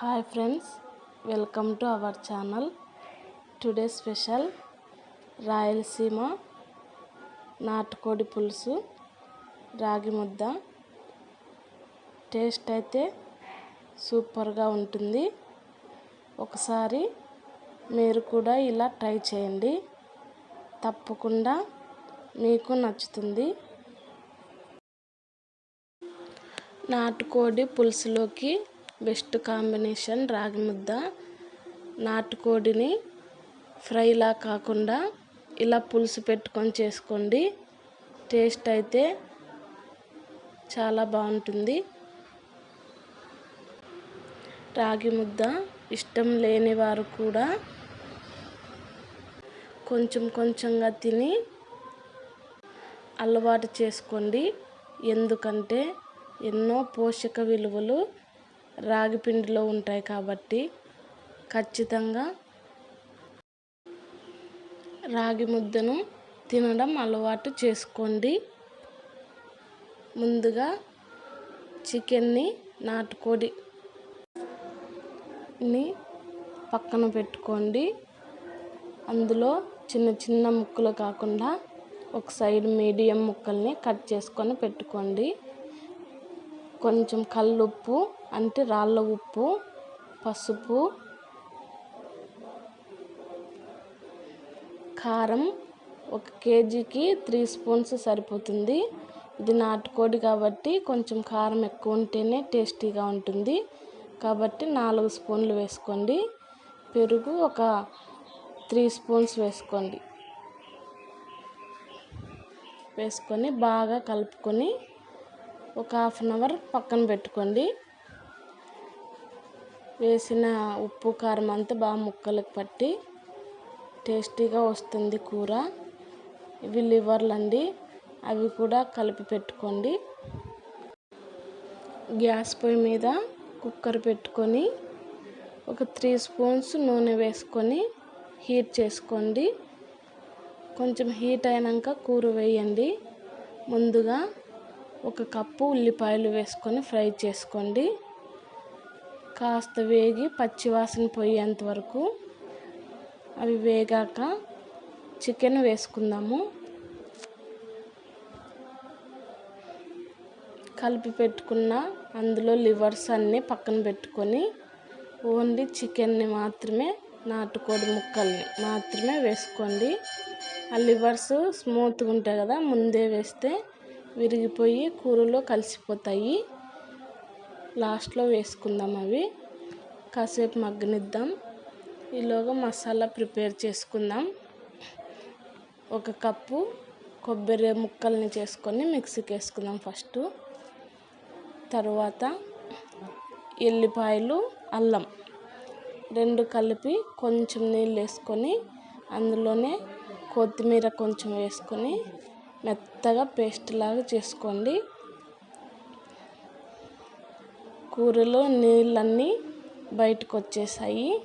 Hi friends welcome to our channel. Today special Rayalaseema నాటుకోడి పులుసు రాగి ముద్ద. టేస్ట్ అయితే సూపర్గా ఉంటుంది. ఒకసారి మీరు కూడా ఇలా ట్రై చేయండి. తప్పకుండా మీకు నచ్చుతుంది. నాటుకోడి పులుసులోకి బెస్ట్ కాంబినేషన్ రాగి ముద్ద. నాటుకోడిని ఫ్రైలా కాకుండా ఇలా పులుసు పెట్టుకొని చేసుకోండి. టేస్ట్ అయితే చాలా బాగుంటుంది. రాగి ముద్ద ఇష్టం లేని వారు కూడా కొంచెం కొంచెంగా తిని అలవాటు చేసుకోండి. ఎందుకంటే ఎన్నో పోషక విలువలు రాగి పిండిలో ఉంటాయి కాబట్టి ఖచ్చితంగా రాగి ముద్దను తినడం అలవాటు చేసుకోండి. ముందుగా చికెన్ని నాటుకోడిని పక్కన పెట్టుకోండి. అందులో చిన్న చిన్న ముక్కలు కాకుండా ఒక సైడ్ మీడియం ముక్కల్ని కట్ చేసుకొని పెట్టుకోండి. కొంచెం కల్లుప్పు అంటే రాళ్ళ ఉప్పు పసుపు కారం ఒక కేజీకి త్రీ స్పూన్స్ సరిపోతుంది. ఇది నాటుకోడి కాబట్టి కొంచెం కారం ఎక్కువ ఉంటేనే టేస్టీగా ఉంటుంది. కాబట్టి నాలుగు స్పూన్లు వేసుకోండి. పెరుగు ఒక త్రీ స్పూన్స్ వేసుకోండి. వేసుకొని బాగా కలుపుకొని ఒక హాఫ్ అన్ అవర్ పక్కన పెట్టుకోండి. వేసిన ఉప్పు కారం అంతా బాగా ముక్కలకు పట్టి టేస్టీగా వస్తుంది కూర. ఇవి లివర్లు అండి. అవి కూడా కలిపి పెట్టుకోండి. గ్యాస్ పొయ్యి మీద కుక్కర్ పెట్టుకొని ఒక త్రీ స్పూన్స్ నూనె వేసుకొని హీట్ చేసుకోండి. కొంచెం హీట్ అయినాక కూర వేయండి. ముందుగా ఒక కప్పు ఉల్లిపాయలు వేసుకొని ఫ్రై చేసుకోండి. కాస్త వేగి పచ్చివాసన పోయేంత వరకు అవి వేగాక చికెన్ వేసుకుందాము. కలిపి పెట్టుకున్న అందులో లివర్స్ అన్నీ పక్కన పెట్టుకొని ఓన్లీ చికెన్ని మాత్రమే నాటుకోడి ముక్కల్ని మాత్రమే వేసుకోండి. ఆ లివర్స్ స్మూత్గా ఉంటాయి కదా ముందే వేస్తే విరిగిపోయి కూరలో కలిసిపోతాయి. లాస్ట్లో వేసుకుందాం అవి. కాసేపు మగ్గనిద్దాం. ఈలోగా మసాలా ప్రిపేర్ చేసుకుందాం. ఒక కప్పు కొబ్బరి ముక్కల్ని చేసుకొని మిక్సీకి వేసుకుందాం ఫస్ట్. తర్వాత ఎల్లిపాయలు అల్లం రెండు కలిపి కొంచెం నీళ్ళు వేసుకొని అందులోనే కొత్తిమీర కొంచెం వేసుకొని మెత్తగా పేస్ట్ లాగా చేసుకోండి. కూరలో నీళ్ళన్నీ బయటకు వచ్చేసాయి.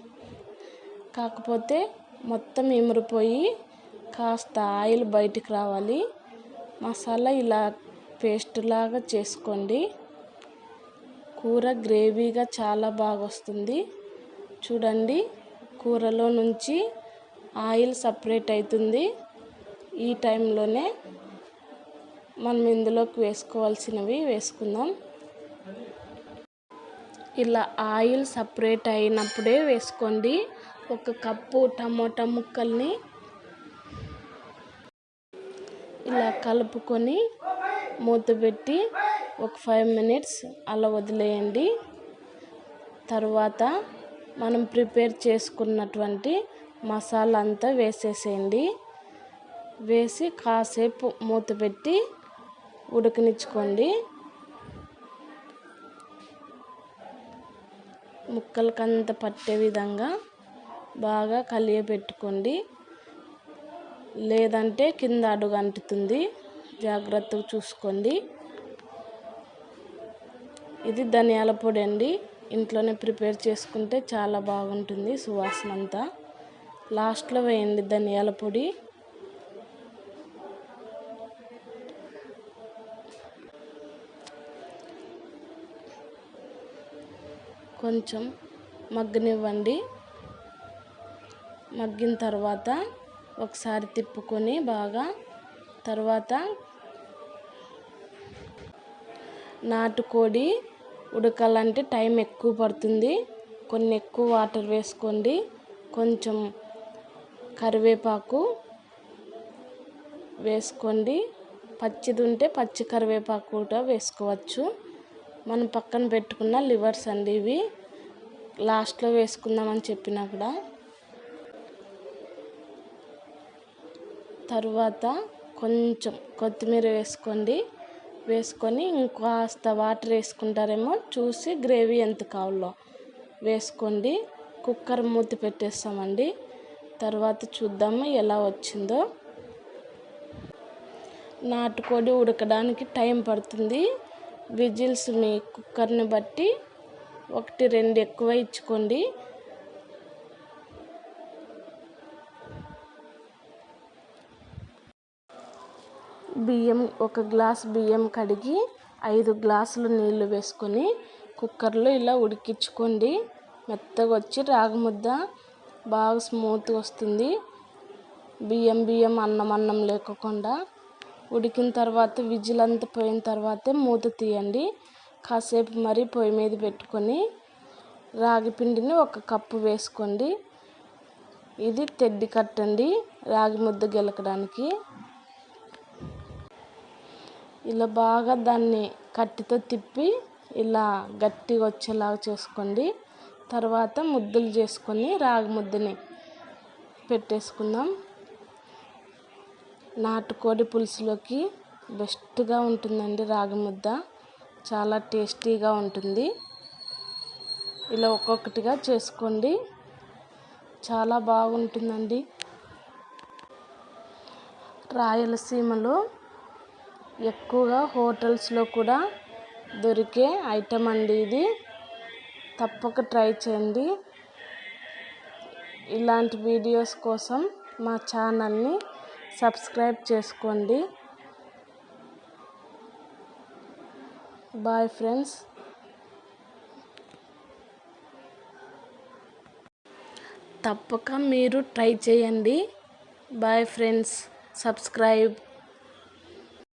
కాకపోతే మొత్తం ఇమిరిపోయి కాస్త ఆయిల్ బయటికి రావాలి. మసాలా ఇలా పేస్ట్ లాగా చేసుకోండి. కూర గ్రేవీగా చాలా బాగా వస్తుంది. చూడండి కూరలో నుంచి ఆయిల్ సపరేట్ అవుతుంది. ఈ టైంలోనే మనం ఇందులోకి వేసుకోవాల్సినవి వేసుకుందాం. ఇలా ఆయిల్ సపరేట్ అయినప్పుడే వేసుకోండి. ఒక కప్పు టమోటా ముక్కల్ని ఇలా కలుపుకొని మూత పెట్టి ఒక ఫైవ్ మినిట్స్ అలా వదిలేయండి. తర్వాత మనం ప్రిపేర్ చేసుకున్నటువంటి మసాలా అంతా వేసేసేయండి. వేసి కాసేపు మూత పెట్టి ఉడకనిచ్చుకోండి. ముక్కలకంత పట్టే విధంగా బాగా కలియబెట్టుకోండి. లేదంటే కింద అడుగు అంటుతుంది. జాగ్రత్తగా చూసుకోండి. ఇది ధనియాల పొడి అండి. ఇంట్లోనే ప్రిపేర్ చేసుకుంటే చాలా బాగుంటుంది సువాసన అంతా. లాస్ట్లో వేయండి ధనియాల పొడి. కొంచెం మగ్గనివ్వండి. మగ్గిన తర్వాత ఒకసారి తిప్పుకొని బాగా తర్వాత నాటుకోడి ఉడకాలంటే టైం ఎక్కువ పడుతుంది. కొన్ని ఎక్కువ వాటర్ వేసుకోండి. కొంచెం కరివేపాకు వేసుకోండి. పచ్చిది ఉంటే పచ్చి కరివేపాకు కూడా వేసుకోవచ్చు. మనం పక్కన పెట్టుకున్న లివర్స్ అండి ఇవి. లాస్ట్లో వేసుకుందామని చెప్పినా కూడా. తరువాత కొంచెం కొత్తిమీర వేసుకోండి. వేసుకొని ఇంకాస్త వాటర్ వేసుకుంటారేమో చూసి గ్రేవీ ఎంత కావాలో వేసుకోండి. కుక్కర్ మూత పెట్టేస్తామండి. తర్వాత చూద్దాము ఎలా వచ్చిందో. నాటుకోడి ఉడకడానికి టైం పడుతుంది. విజిల్స్ మీ కుక్కర్ని బట్టి ఒకటి రెండు ఎక్కువ ఇచ్చుకోండి. బియ్యం ఒక గ్లాస్ బియ్యం కడిగి ఐదు గ్లాసులు నీళ్ళు వేసుకొని కుక్కర్లో ఇలా ఉడికించుకోండి. మెత్తగా వచ్చి రాగి ముద్ద బాగా స్మూత్గా వస్తుంది. బియ్యం బియ్యం అన్నం అన్నం లేకుండా ఉడికిన తర్వాత విజిల్ అంతా పోయిన తర్వాతే మూత తీయండి. కాసేపు మరి పొయ్యి మీద పెట్టుకొని రాగి పిండిని ఒక కప్పు వేసుకోండి. ఇది తెడ్డి కట్టండి రాగి ముద్ద గెలకడానికి. ఇలా బాగా దాన్ని కట్టితో తిప్పి ఇలా గట్టిగా వచ్చేలాగా చేసుకోండి. తర్వాత ముద్దలు చేసుకొని రాగి ముద్దని పెట్టేసుకుందాం. నాటుకోడి పులుసులోకి బెస్ట్గా ఉంటుందండి రాగి ముద్ద చాలా టేస్టీగా ఉంటుంది. ఇలా ఒక్కొక్కటిగా చేసుకోండి. చాలా బాగుంటుందండి. రాయలసీమలో ఎక్కువగా హోటల్స్లో కూడా దొరికే ఐటమ్ అండి ఇది. తప్పక ట్రై చేయండి. ఇలాంటి వీడియోస్ కోసం మా ఛానల్ని సబ్స్క్రైబ్ చేసుకోండి. Bye friends. తప్పక మీరు ట్రై చేయండి. Bye friends. సబ్స్క్రైబ్.